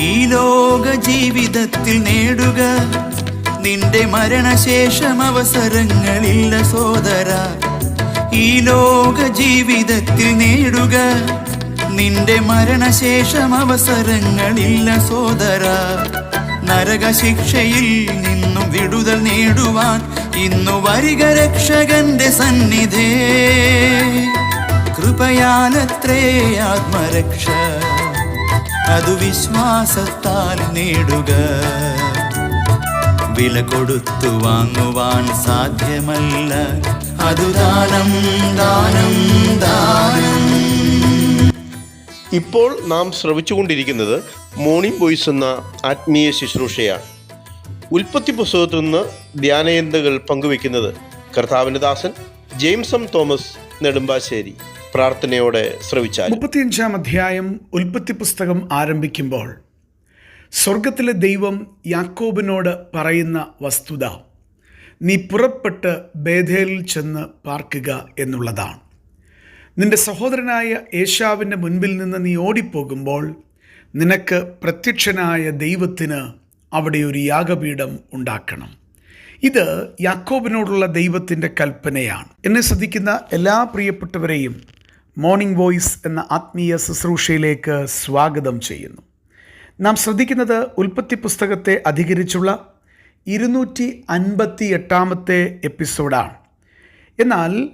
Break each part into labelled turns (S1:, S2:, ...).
S1: ഈ ലോക ജീവിതത്തിൽ നേടുക. നിന്റെ മരണശേഷം അവസരങ്ങളില്ല സോദര. ഈ ലോക ജീവിതത്തിൽ നേടുക. നിന്റെ മരണശേഷം അവസരങ്ങളില്ല സോദര. നരകശിക്ഷയിൽ നിന്നും വിടുതൽ നേടുവാൻ ഇന്നു വരിക രക്ഷകന്റെ സന്നിധേ. കൃപയാലത്രേ ആത്മരക്ഷ. അതു വിശ്വാസത്താൽ നേടുക. വില കൊടുത്തു വാങ്ങുവാൻ സാധ്യമല്ല. അതു ദാനം ദാനം ദാനം.
S2: ഇപ്പോൾ നാം ശ്രവിച്ചുകൊണ്ടിരിക്കുന്നത് മോർണിംഗ് ബോയ്സ് എന്ന ആത്മീയ ശുശ്രൂഷയാണ്. ഉൽപ്പത്തി പുസ്തകത്തിൽ നിന്ന് ധ്യാനയന്തകൾ പങ്കുവെക്കുന്നത് കർത്താവിന്റെ ദാസൻ ജെയിംസ് തോമസ് നെടുമ്പാശ്ശേരി. പ്രാർത്ഥനയോടെ ശ്രവിച്ചാൽ
S3: മുപ്പത്തിയഞ്ചാം അധ്യായം ഉൽപ്പത്തി പുസ്തകം ആരംഭിക്കുമ്പോൾ സ്വർഗത്തിലെ ദൈവം യാക്കോബിനോട് പറയുന്ന വസ്തുത നീ പുറപ്പെട്ട് ബേധേലിൽ ചെന്ന് പാർക്കുക എന്നുള്ളതാണ്. നിന്റെ സഹോദരനായ യേശാവിന്റെ മുൻപിൽ നിന്ന് നീ ഓടിപ്പോകുമ്പോൾ നിനക്ക് പ്രത്യക്ഷനായ ദൈവത്തിന് അവിടെ ഒരു യാഗപീഠം ഉണ്ടാക്കണം. ഇത് യാക്കോബിനോടുള്ള ദൈവത്തിന്റെ കൽപ്പനയാണ്. എന്നെ ശ്രദ്ധിക്കുന്ന എല്ലാ പ്രിയപ്പെട്ടവരെയും മോർണിംഗ് വോയിസ് എന്ന ആത്മീയ ശുശ്രൂഷയിലേക്ക് സ്വാഗതം ചെയ്യുന്നു. നാം ശ്രദ്ധിക്കുന്നത് ഉൽപ്പത്തി പുസ്തകത്തെ അധികരിച്ചുള്ള ഇരുന്നൂറ്റി അൻപത്തി എട്ടാമത്തെ എപ്പിസോഡാണ്. എന്നാൽ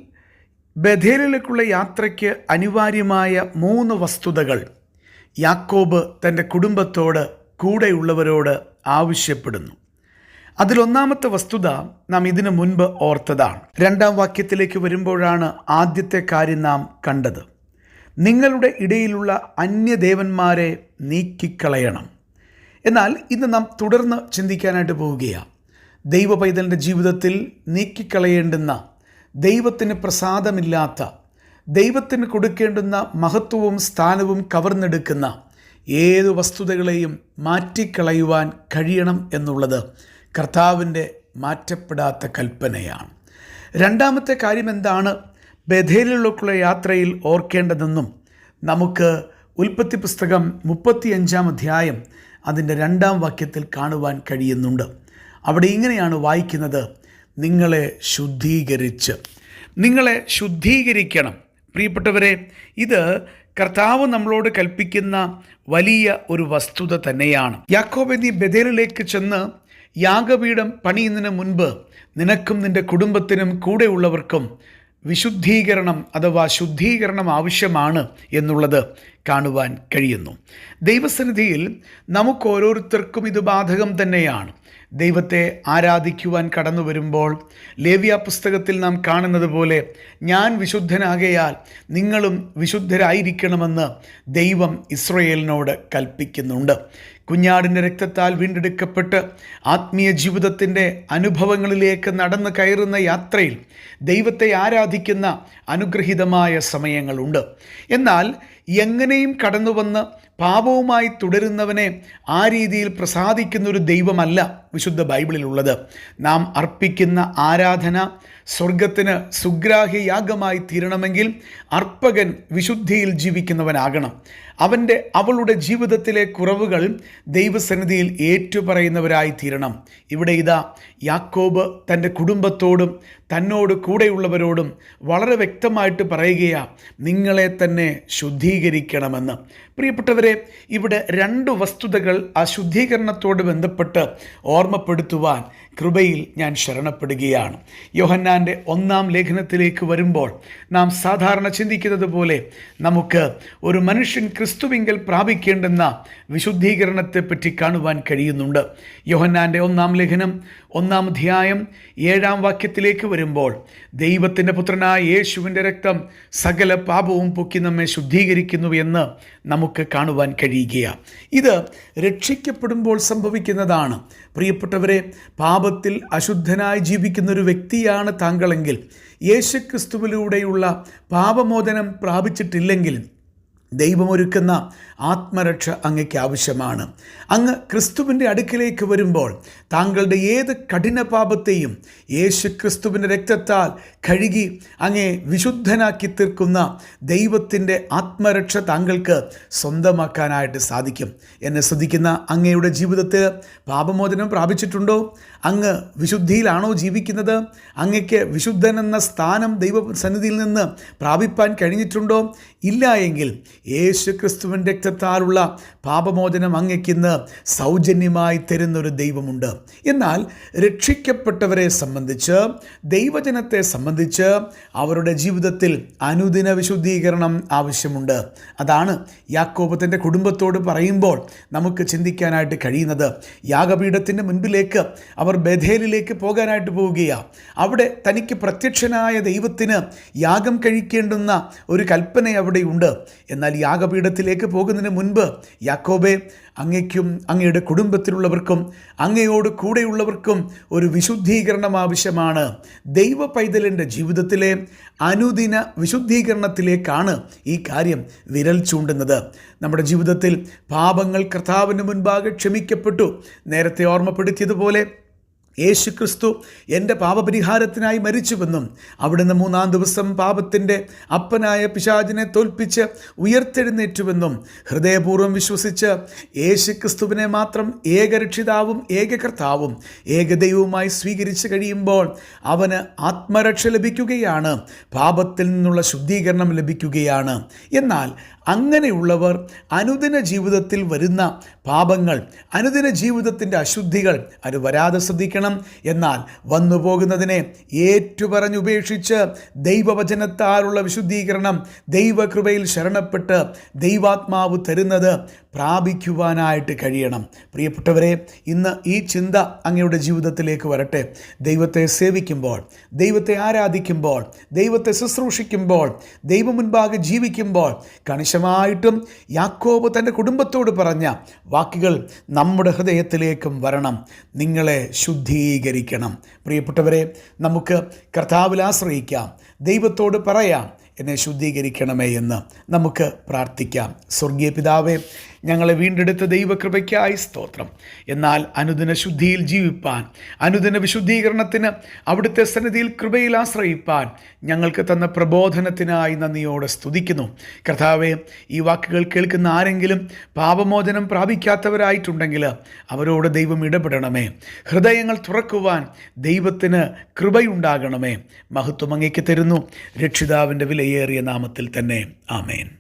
S3: ബഥേലിലേക്കുള്ള യാത്രയ്ക്ക് അനിവാര്യമായ മൂന്ന് വസ്തുതകൾ യാക്കോബ് തന്റെ കുടുംബത്തോട് കൂടെയുള്ളവരോട് ആവശ്യപ്പെടുന്നു. അതിലൊന്നാമത്തെ വസ്തുത നാം ഇതിനു മുൻപ് ഓർത്തതാണ്. രണ്ടാം വാക്യത്തിലേക്ക് വരുമ്പോഴാണ് ആദ്യത്തെ കാര്യം നാം കണ്ടത്. നിങ്ങളുടെ ഇടയിലുള്ള അന്യദേവന്മാരെ നീക്കിക്കളയണം. എന്നാൽ ഇന്ന് നാം തുടർന്ന് ചിന്തിക്കാനായിട്ട് പോവുകയാണ് ദൈവ പൈതലിന്റെ ജീവിതത്തിൽ നീക്കിക്കളയേണ്ടുന്ന ദൈവത്തിന് പ്രസാദമില്ലാത്ത ദൈവത്തിന് കൊടുക്കേണ്ടുന്ന മഹത്വവും സ്ഥാനവും കവർന്നെടുക്കുന്ന ഏത് വസ്തുതകളെയും മാറ്റിക്കളയുവാൻ കഴിയണം എന്നുള്ളത് കർത്താവിന്റെ മാറ്റപ്പെടാത്ത കൽപ്പനയാണ്. രണ്ടാമത്തെ കാര്യം എന്താണ് ബഥേലിലേക്കുള്ള യാത്രയിൽ ഓർക്കേണ്ടതെന്നും നമുക്ക് ഉൽപ്പത്തി പുസ്തകം മുപ്പത്തിയഞ്ചാം അധ്യായം അതിന്റെ രണ്ടാം വാക്യത്തിൽ കാണുവാൻ കഴിയുന്നുണ്ട്. അവിടെ ഇങ്ങനെയാണ് വായിക്കുന്നത് നിങ്ങളെ ശുദ്ധീകരിച്ച്. നിങ്ങളെ ശുദ്ധീകരിക്കണം. പ്രിയപ്പെട്ടവരെ ഇത് കർത്താവ് നമ്മളോട് കൽപ്പിക്കുന്ന വലിയ ഒരു വസ്തുത തന്നെയാണ്. യാക്കോബ് നീ ബദേലിലേക്ക് ചെന്ന് യാഗപീഠം പണിയുന്നതിന് മുൻപ് നിനക്കും നിന്റെ കുടുംബത്തിനും കൂടെയുള്ളവർക്കും വിശുദ്ധീകരണം അഥവാ ശുദ്ധീകരണം ആവശ്യമാണ് എന്നുള്ളത് കാണുവാൻ കഴിയുന്നു. ദൈവസന്നിധിയിൽ നമുക്ക് ഓരോരുത്തർക്കും ഇത് ബാധകം തന്നെയാണ്. ദൈവത്തെ ആരാധിക്കുവാൻ കടന്നു വരുമ്പോൾ ലേവ്യ പുസ്തകത്തിൽ നാം കാണുന്നത് പോലെ ഞാൻ വിശുദ്ധനാകയാൽ നിങ്ങളും വിശുദ്ധരായിരിക്കണമെന്ന് ദൈവം ഇസ്രയേലിനോട് കൽപ്പിക്കുന്നുണ്ട്. കുഞ്ഞാടിന്റെ രക്തത്താൽ വീണ്ടെടുക്കപ്പെട്ട് ആത്മീയ ജീവിതത്തിന്റെ അനുഭവങ്ങളിലേക്ക് നടന്നു കയറുന്ന യാത്രയിൽ ദൈവത്തെ ആരാധിക്കുന്ന അനുഗ്രഹീതമായ സമയങ്ങളുണ്ട്. എന്നാൽ എങ്ങനെയും കടന്നു വന്ന് പാപവുമായി തുടരുന്നവനെ ആ രീതിയിൽ പ്രസാദിക്കുന്ന ഒരു ദൈവമല്ല വിശുദ്ധ ബൈബിളിലുള്ളത്. നാം അർപ്പിക്കുന്ന ആരാധന സ്വർഗത്തിന് സുഗ്രാഹ്യയാഗമായി തീരണമെങ്കിൽ അർപ്പകൻ വിശുദ്ധിയിൽ ജീവിക്കുന്നവനാകണം. അവന്റെ അവളുടെ ജീവിതത്തിലെ കുറവുകൾ ദൈവസന്നിധിയിൽ ഏറ്റുപറയുന്നവരായി തീരണം. ഇവിടെ ഇതാ യാക്കോബ് തന്റെ കുടുംബത്തോടും തന്നോട് കൂടെയുള്ളവരോടും വളരെ വ്യക്തമായിട്ട് പറയുകയാണ് നിങ്ങളെ തന്നെ ശുദ്ധീകരിക്കണമെന്ന്. പ്രിയപ്പെട്ടവരെ ഇവിടെ രണ്ട് വസ്തുതകൾ ആ ശുദ്ധീകരണത്തോട് ബന്ധപ്പെട്ട് ഓർമ്മപ്പെടുത്തുവാൻ കൃപയിൽ ഞാൻ ശരണപ്പെടുകയാണ്. യോഹന്നാന്റെ ഒന്നാം ലേഖനത്തിലേക്ക് വരുമ്പോൾ നാം സാധാരണ ചിന്തിക്കുന്നത് പോലെ നമുക്ക് ഒരു മനുഷ്യൻ ക്രിസ്തുവിങ്കൽ പ്രാപിക്കേണ്ടെന്ന വിശുദ്ധീകരണത്തെപ്പറ്റി കാണുവാൻ കഴിയുന്നുണ്ട്. യോഹന്നാന്റെ ഒന്നാം ലേഖനം ഒന്നാം അധ്യായം ഏഴാം വാക്യത്തിലേക്ക് വരുമ്പോൾ ദൈവത്തിന്റെ പുത്രനായ യേശുവിന്റെ രക്തം സകല പാപവും പൊക്കി നമ്മെ ശുദ്ധീകരിക്കുന്നു എന്ന് നമുക്ക് കാണുവാൻ കഴിയുകയാണ്. ഇത് രക്ഷിക്കപ്പെടുമ്പോൾ സംഭവിക്കുന്നതാണ്. പ്രിയപ്പെട്ടവരെ പാപത്തിൽ അശുദ്ധനായി ജീവിക്കുന്ന ഒരു വ്യക്തിയാണ് താങ്കളെങ്കിൽ യേശുക്രിസ്തുവിലൂടെയുള്ള പാപമോചനം പ്രാപിച്ചിട്ടില്ലെങ്കിൽ ദൈവമൊരുക്കുന്ന ആത്മരക്ഷ അങ്ങയ്ക്ക് ആവശ്യമാണ്. അങ്ങ് ക്രിസ്തുവിന്റെ അടുക്കിലേക്ക് വരുമ്പോൾ താങ്കളുടെ ഏത് കഠിന പാപത്തെയും യേശു ക്രിസ്തുവിന്റെ രക്തത്താൽ കഴുകി അങ്ങേ വിശുദ്ധനാക്കി തീർക്കുന്ന ദൈവത്തിന്റെ ആത്മരക്ഷ താങ്കൾക്ക് സ്വന്തമാക്കാനായിട്ട് സാധിക്കും. എന്നെ ശ്രദ്ധിക്കുന്ന അങ്ങയുടെ ജീവിതത്തിൽ പാപമോചനം പ്രാപിച്ചിട്ടുണ്ടോ? അങ്ങ് വിശുദ്ധിയിലാണോ ജീവിക്കുന്നത്? അങ്ങയ്ക്ക് വിശുദ്ധൻ എന്ന സ്ഥാനം ദൈവസന്നിധിയിൽ നിന്ന് പ്രാപിപ്പാൻ കഴിഞ്ഞിട്ടുണ്ടോ? ഇല്ല എങ്കിൽ യേശു ക്രിസ്തുവിന്റെ രക്തത്താലുള്ള പാപമോചനം അങ്ങയ്ക്കിന്ന് സൗജന്യമായി തരുന്നൊരു ദൈവമുണ്ട്. എന്നാൽ രക്ഷിക്കപ്പെട്ടവരെ സംബന്ധിച്ച് ദൈവജനത്തെ സംബന്ധിച്ച് അവരുടെ ജീവിതത്തിൽ അനുദിന വിശുദ്ധീകരണം ആവശ്യമുണ്ട്. അതാണ് യാക്കോബത്തിന്റെ കുടുംബത്തോട് പറയുമ്പോൾ നമുക്ക് ചിന്തിക്കാനായിട്ട് കഴിയുന്നത്. യാഗപീഠത്തിന്റെ മുൻപിലേക്ക് അവർ ബഥേലിലേക്ക് പോകാനായിട്ട് പോവുകയാണ് അവിടെ തനിക്ക് പ്രത്യക്ഷനായ ദൈവത്തിന് യാഗം കഴിക്കേണ്ടുന്ന ഒരു കൽപ്പന അവിടെയുണ്ട് എന്നാൽ യാഗപീഠത്തിലേക്ക് പോകുന്നതിന് മുൻപ് യാക്കോബെ അങ്ങയ്ക്കും അങ്ങയുടെ കുടുംബത്തിലുള്ളവർക്കും അങ്ങയോട് കൂടെയുള്ളവർക്കും ഒരു വിശുദ്ധീകരണം ആവശ്യമാണ്. ദൈവ പൈതലിന്റെ ജീവിതത്തിലെ അനുദിന വിശുദ്ധീകരണത്തിലേക്കാണ് ഈ കാര്യം വിരൽ ചൂണ്ടുന്നത്. നമ്മുടെ ജീവിതത്തിൽ പാപങ്ങൾ കർത്താവിന് മുൻപാകെ ക്ഷമിക്കപ്പെട്ടു. നേരത്തെ ഓർമ്മപ്പെടുത്തിയതുപോലെ യേശു ക്രിസ്തു എന്റെ പാപപരിഹാരത്തിനായി മരിച്ചുവെന്നും അവിടുന്ന് മൂന്നാം ദിവസം പാപത്തിന്റെ അപ്പനായ പിശാചിനെ തോൽപ്പിച്ച് ഉയർത്തെഴുന്നേറ്റുവെന്നും ഹൃദയപൂർവം വിശ്വസിച്ച് യേശു ക്രിസ്തുവിനെ മാത്രം ഏകരക്ഷിതാവും ഏകകർത്താവും ഏകദൈവവുമായി സ്വീകരിച്ചു കഴിയുമ്പോൾ അവന് ആത്മരക്ഷ ലഭിക്കുകയാണ്. പാപത്തിൽ നിന്നുള്ള ശുദ്ധീകരണം ലഭിക്കുകയാണ്. എന്നാൽ അങ്ങനെയുള്ളവർ അനുദിന ജീവിതത്തിൽ വരുന്ന പാപങ്ങൾ അനുദിന ജീവിതത്തിന്റെ അശുദ്ധികൾ അത് വരാതെ ശ്രദ്ധിക്കണം. എന്നാൽ വന്നു പോകുന്നതിനെ ഏറ്റുപറഞ്ഞുപേക്ഷിച്ച് ദൈവവചനത്താലുള്ള വിശുദ്ധീകരണം ദൈവകൃപയിൽ ശരണപ്പെട്ട് ദൈവാത്മാവ് തരുന്നത് പ്രാപിക്കുവാനായിട്ട് കഴിയണം. പ്രിയപ്പെട്ടവരെ ഇന്ന് ഈ ചിന്ത അങ്ങയുടെ ജീവിതത്തിലേക്ക് വരട്ടെ. ദൈവത്തെ സേവിക്കുമ്പോൾ ദൈവത്തെ ആരാധിക്കുമ്പോൾ ദൈവത്തെ ശുശ്രൂഷിക്കുമ്പോൾ ദൈവം മുൻപാകെ ജീവിക്കുമ്പോൾ കണിശമായിട്ടും യാക്കോബ് തന്റെ കുടുംബത്തോട് പറഞ്ഞ വാക്കുകൾ നമ്മുടെ ഹൃദയത്തിലേക്കും വരണം. നിങ്ങളെ ശുദ്ധീകരിക്കണം. പ്രിയപ്പെട്ടവരെ നമുക്ക് കർത്താവിൽ ആശ്രയിക്കാം. ദൈവത്തോട് പറയാം എന്നെ ശുദ്ധീകരിക്കണമേ എന്ന് നമുക്ക് പ്രാർത്ഥിക്കാം. സ്വർഗീയ പിതാവേ ഞങ്ങളെ വീണ്ടെടുത്ത ദൈവകൃപയ്ക്കായി സ്തോത്രം. എന്നാൽ അനുദിന ശുദ്ധിയിൽ ജീവിപ്പാൻ അനുദിന വിശുദ്ധീകരണത്തിന് അവിടുത്തെ സന്നിധിയിൽ കൃപയിൽ ആശ്രയിപ്പാൻ ഞങ്ങൾക്ക് തന്ന പ്രബോധനത്തിനായി നന്ദിയോടെ സ്തുതിക്കുന്നു. കർത്താവെ ഈ വാക്കുകൾ കേൾക്കുന്ന ആരെങ്കിലും പാപമോചനം പ്രാപിക്കാത്തവരായിട്ടുണ്ടെങ്കിൽ അവരോട് ദൈവം ഇടപെടണമേ. ഹൃദയങ്ങൾ തുറക്കുവാൻ ദൈവത്തിന് കൃപയുണ്ടാകണമേ. മഹത്വം അങ്ങേക്ക് തരുന്നു. രക്ഷിതാവിന്റെ വിലയേറിയ നാമത്തിൽ തന്നെ. ആമേൻ.